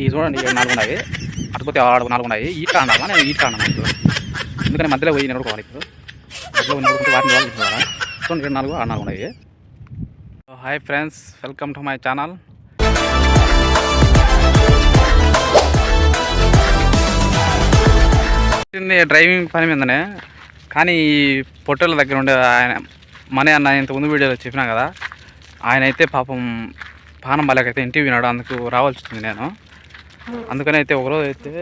ఈ చూడండి నాలుగు ఉన్నాయి. అటుపోతే ఆడు నాలుగు ఉన్నాయి. ఈ కాండాలా నేను ఈ కాండా ఇప్పుడు? ఎందుకని మధ్యలో పోయి నిలబడుకోవాలి ఇప్పుడు. మధ్యలో నిలబడుకుంటే వాటిని వాళ్ళు చూడాలా చూడండి రెండు నాలుగు ఆరు నాలుగు ఉన్నాయి. Hi friends welcome to my channel driving పని మీదనే కానీ ఈ పొట్టేల దగ్గర ఉండే ఆయన మనీ అన్న ఇంత ముందు వీడియోలో చెప్పినా కదా ఆయన అయితే పాపం పానం బాలేకైతే ఇంటికి వినాడు అందుకు రావాల్సి వచ్చింది నేను. అందుకని అయితే ఒకరోజు అయితే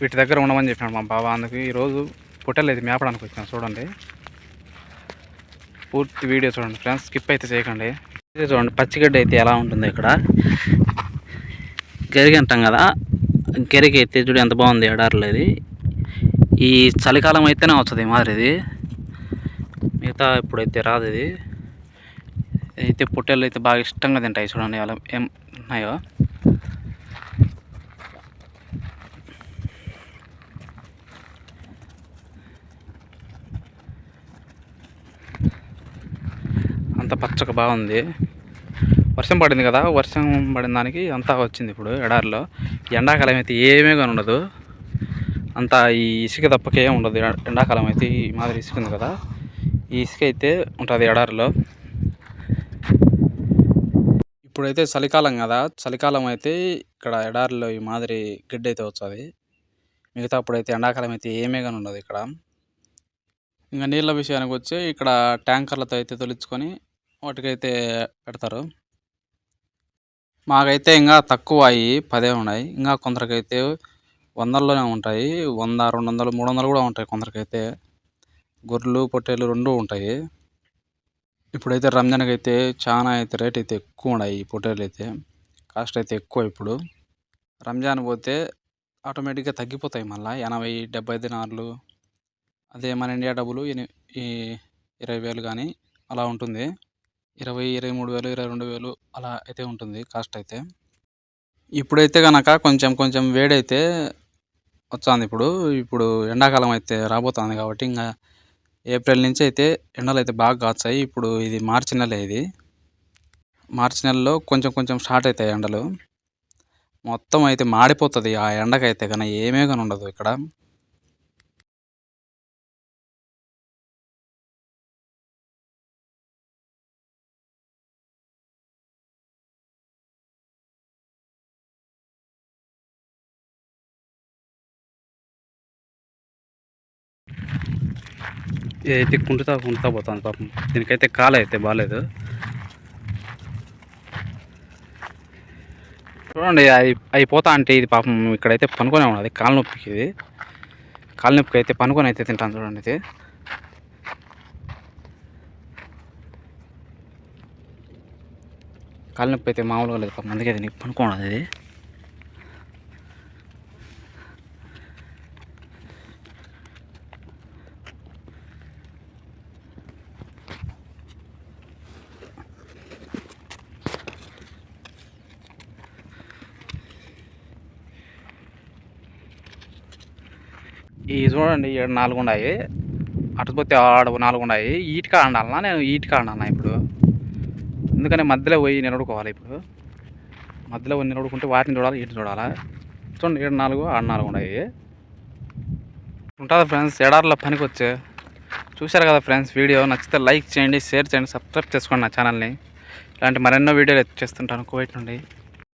వీటి దగ్గర ఉండమని చెప్పినాడు మా బాబా అందుకు ఈరోజు పొట్టెలు అయితే మేపడానికి వచ్చాను చూడండి. పూర్తి వీడియో చూడండి ఫ్రెండ్స్ స్కిప్ అయితే చేయకండి. చూడండి పచ్చిగడ్డి అయితే ఎలా ఉంటుంది ఇక్కడ. గరిగి అంటాం కదా గరిగి అయితే చూడు ఎంత బాగుంది ఎడారిలో ఇది. ఈ చలికాలం అయితేనే వస్తుంది మాదిరిది మిగతా ఇప్పుడైతే రాదు ఇది. అయితే పొట్టేళ్ళు అయితే బాగా ఇష్టంగా తింటాయి చూడండి అలా ఏం ఉన్నాయో. అంత పచ్చగా బాగుంది. వర్షం పడింది కదా వర్షం పడిన దానికి అంతా వచ్చింది ఇప్పుడు ఎడారిలో. ఎండాకాలం అయితే ఏమీ కానీ ఉండదు. అంతా ఈ ఇసుక తప్పకే ఉండదు. ఎండాకాలం అయితే ఈ మాదిరి ఇసుక ఉంది కదా. ఈ ఇసుక అయితే ఉంటుంది ఎడారిలో. ఇప్పుడైతే చలికాలం కదా చలికాలం అయితే ఇక్కడ ఎడారిలో ఈ మాదిరి గడ్డి అయితే వస్తుంది మిగతా అప్పుడైతే ఎండాకాలం అయితే ఏమీ కానీ ఉండదు ఇక్కడ. ఇంకా నీళ్ళ విషయానికి వచ్చి ఇక్కడ ట్యాంకర్లతో అయితే తొలిచుకొని వాటికైతే పెడతారు. మాకైతే ఇంకా తక్కువ అయ్యి పదే ఉన్నాయి. ఇంకా కొందరికైతే వందల్లోనే ఉంటాయి. వంద రెండు వందలు మూడు వందలు కూడా ఉంటాయి కొందరికైతే. గొర్రెలు పొట్టేలు రెండు ఉంటాయి. ఇప్పుడైతే రంజాన్కి అయితే చాలా అయితే రేట్ అయితే ఎక్కువ ఉన్నాయి పొట్టేలు అయితే కాస్ట్ అయితే ఎక్కువ ఇప్పుడు. రంజాన్ పోతే ఆటోమేటిక్గా తగ్గిపోతాయి మళ్ళీ. ఎనభై డెబ్బై దినార్లు. అదే మన ఇండియా డబ్బులు ఈ ఇరవై వేలు కానీ అలా ఉంటుంది. ఇరవై ఇరవై మూడు వేలు ఇరవై రెండు వేలు అలా అయితే ఉంటుంది కాస్ట్ అయితే. ఇప్పుడైతే కనుక కొంచెం కొంచెం వేడైతే వస్తుంది ఇప్పుడు. ఇప్పుడు ఎండాకాలం అయితే రాబోతుంది కాబట్టి ఇంకా ఏప్రిల్ నుంచి అయితే ఎండలు అయితే బాగా కాస్తాయి. ఇప్పుడు ఇది మార్చి నెల ఇది. మార్చి నెలలో కొంచెం కొంచెం స్టార్ట్ అవుతాయి ఎండలు. మొత్తం అయితే మాడిపోతుంది. ఆ ఎండకైతే కానీ ఏమీ కానీ ఉండదు ఇక్కడ. అయితే కుంటుతా కుంటుతా పోతాను పాపం. దీనికైతే కాలు అయితే బాగాలేదు చూడండి అవి అవి పోతా అంటే ఇది పాపం ఇక్కడైతే పనుకొనే ఉన్నది కాలు నొప్పికి ఇది. కాలు నొప్పికి అయితే పనుకొని అయితే తింటాను చూడండి ఇది. కాలు నొప్పి అయితే మామూలుగా లేదు పాపం అందుకే దీనికి పనుకోనది ఇది. ఈ చూడండి ఇక్కడ నాలుగు ఉన్నాయి అటుపోతే ఆడు నాలుగు ఉన్నాయి ఈటికా ఆడాలన్నా నేను ఈటికా ఆడాలన్నా ఇప్పుడు. ఎందుకని మధ్యలో పోయి నిలబడుకోవాలి ఇప్పుడు. మధ్యలో పోయి నిలబడుకుంటే వాటిని చూడాలి ఇటు చూడాలా? చూడండి ఏడు నాలుగు ఆడు నాలుగు ఉన్నాయి ఉంటుంది ఫ్రెండ్స్? ఎడారిలో పనికి వచ్చే చూశారు కదా ఫ్రెండ్స్ వీడియో? నచ్చితే లైక్ చేయండి షేర్ చేయండి సబ్స్క్రైబ్ చేసుకోండి నా ఛానల్ని. ఇలాంటి మరెన్నో వీడియోలు చేస్తుంటాను కువైట్ నుండి.